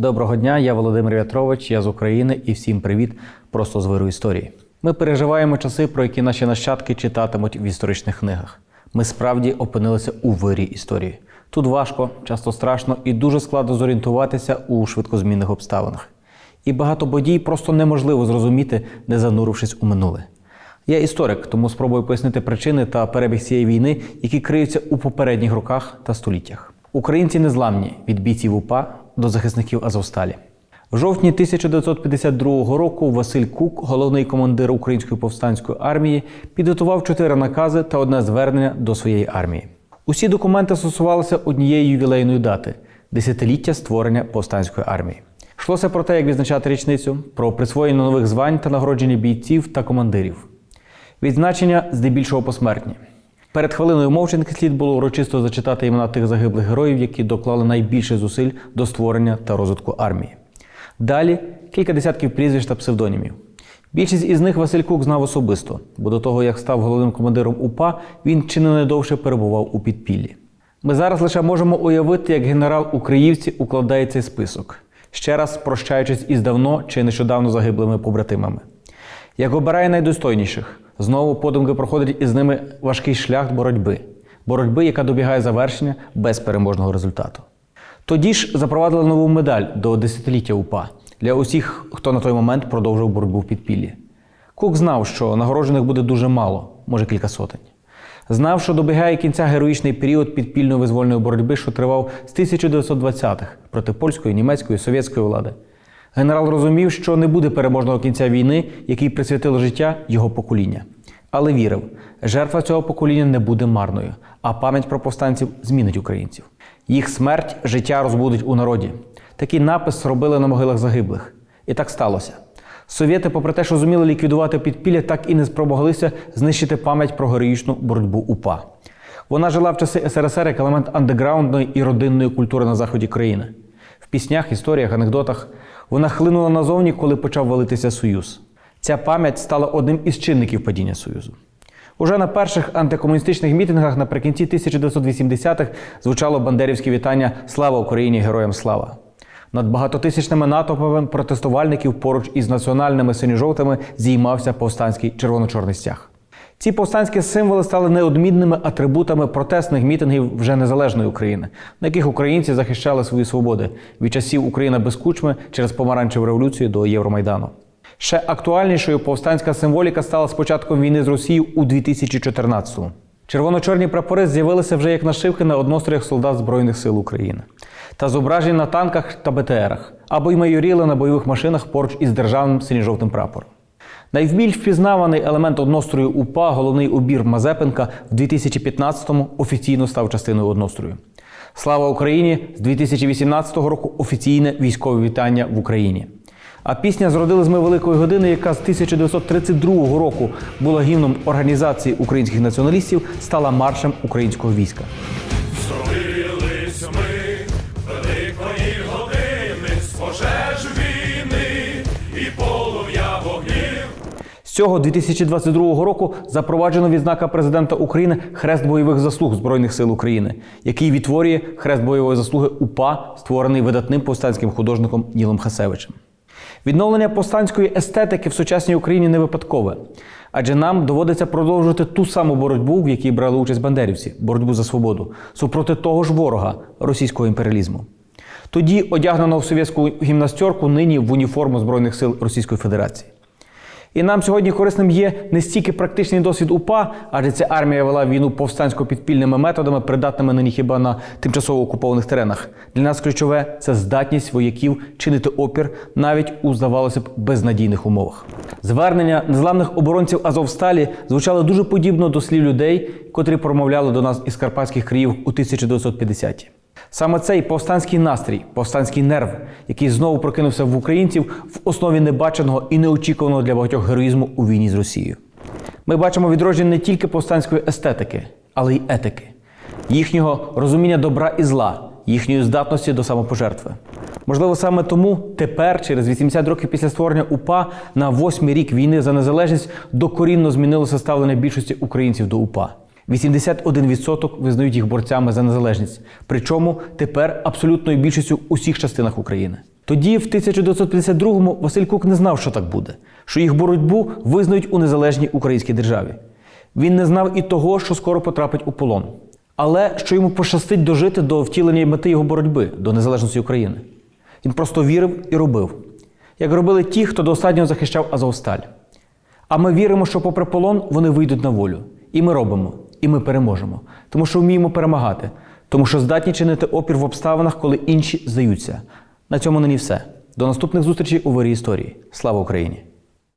Доброго дня, я Володимир В'ятрович, я з України і всім привіт просто з виру історії. Ми переживаємо часи, про які наші нащадки читатимуть в історичних книгах. Ми справді опинилися у вирі історії. Тут важко, часто страшно і дуже складно зорієнтуватися у швидкозмінних обставинах. І багато подій просто неможливо зрозуміти, не занурившись у минуле. Я історик, тому спробую пояснити причини та перебіг цієї війни, які криються у попередніх роках та століттях. Українці незламні від бійців УПА до захисників Азовсталі. В жовтні 1952 року Василь Кук, головний командир Української повстанської армії, підготував чотири накази та одне звернення до своєї армії. Усі документи стосувалися однієї ювілейної дати десятиліття створення повстанської армії. Йшлося про те, як відзначати річницю, про присвоєння нових звань та нагородження бійців та командирів. Відзначення здебільшого посмертні. Перед хвилиною мовчанки слід було урочисто зачитати імена тих загиблих героїв, які доклали найбільше зусиль до створення та розвитку армії. Далі кілька десятків прізвищ та псевдонімів. Більшість із них Василь Кук знав особисто, бо до того, як став головним командиром УПА, він чи не найдовше перебував у підпіллі. Ми зараз лише можемо уявити, як генерал у Криївці укладає цей список, ще раз прощаючись із давно чи нещодавно загиблими побратимами. Як обирає найдостойніших, знову подумки проходить із ними важкий шлях боротьби, боротьби, яка добігає завершення без переможного результату. Тоді ж запровадили нову медаль до десятиліття УПА для усіх, хто на той момент продовжив боротьбу в підпіллі. Кук знав, що нагороджених буде дуже мало, може кілька сотень. Знав, що добігає кінця героїчний період підпільної визвольної боротьби, що тривав з 1920-х проти польської, німецької, совєтської влади. Генерал розумів, що не буде переможного кінця війни, який присвятило життя його покоління. Але вірив, жертва цього покоління не буде марною, а пам'ять про повстанців змінить українців. Їх смерть життя розбудить у народі. Такий напис робили на могилах загиблих. І так сталося. Совєти, попри те, що зуміли ліквідувати підпілля, так і не спромоглися знищити пам'ять про героїчну боротьбу УПА. Вона жила в часи СРСР як елемент андеграундної і родинної культури на заході країни. В піснях, історіях, анекдотах вона хлинула назовні, коли почав валитися Союз. Ця пам'ять стала одним із чинників падіння Союзу. Уже на перших антикомуністичних мітингах наприкінці 1980-х звучало бандерівське вітання Слава Україні! Героям слава! Над багатотисячними натовпами протестувальників поруч із національними синьо-жовтими зіймався повстанський червоно-чорний стяг. Ці повстанські символи стали неодмінними атрибутами протестних мітингів вже незалежної України, на яких українці захищали свої свободи від часів Україна без кучми через помаранчеву революцію до Євромайдану. Ще актуальнішою повстанська символіка стала з початком війни з Росією у 2014-му. Червоно-чорні прапори з'явилися вже як нашивки на одностроях солдат Збройних сил України та зображені на танках та БТРах або й майоріли на бойових машинах поруч із державним синьо-жовтим прапором. Найбільш впізнаваний елемент однострою УПА, головний убір Мазепенка, в 2015-му офіційно став частиною однострою. Слава Україні! З 2018 року офіційне військове вітання в Україні. А пісня Зродились ми великої години, яка з 1932 року була гімном організації українських націоналістів, стала маршем українського війська. З цього 2022 року запроваджено відзнака президента України Хрест бойових заслуг Збройних сил України, який відтворює хрест бойової заслуги УПА, створений видатним повстанським художником Нілом Хасевичем. Відновлення повстанської естетики в сучасній Україні не випадкове, адже нам доводиться продовжувати ту саму боротьбу, в якій брали участь бандерівці боротьбу за свободу, супроти того ж ворога російського імперіалізму. Тоді одягнено в совєтську гімнастерку, нині в уніформу Збройних сил Російської Федерації. І нам сьогодні корисним є не стільки практичний досвід УПА, адже ця армія вела війну повстансько-підпільними методами, придатними нині хіба на тимчасово окупованих теренах. Для нас ключове це здатність вояків чинити опір навіть у, здавалося б, безнадійних умовах. Звернення незламних оборонців Азовсталі звучали дуже подібно до слів людей, котрі промовляли до нас із карпатських країв у 1950-ті. Саме цей повстанський настрій, повстанський нерв, який знову прокинувся в українців в основі небаченого і неочікуваного для багатьох героїзму у війні з Росією. Ми бачимо відродження не тільки повстанської естетики, але й етики, їхнього розуміння добра і зла, їхньої здатності до самопожертви. Можливо, саме тому тепер, через 80 років після створення УПА, на восьмий рік війни за незалежність докорінно змінилося ставлення більшості українців до УПА. 81% визнають їх борцями за незалежність. Причому тепер абсолютною більшістю у всіх частинах України. Тоді, в 1952-му, Василь Кук не знав, що так буде, що їх боротьбу визнають у незалежній українській державі. Він не знав і того, що скоро потрапить у полон, але що йому пощастить дожити до втілення мети його боротьби до незалежності України. Він просто вірив і робив, як робили ті, хто до останнього захищав Азовсталь. А ми віримо, що попри полон вони вийдуть на волю. І ми робимо, і ми переможемо, тому що вміємо перемагати, тому що здатні чинити опір в обставинах, коли інші здаються. На цьому нині все. До наступних зустрічей у вирі історії. Слава Україні!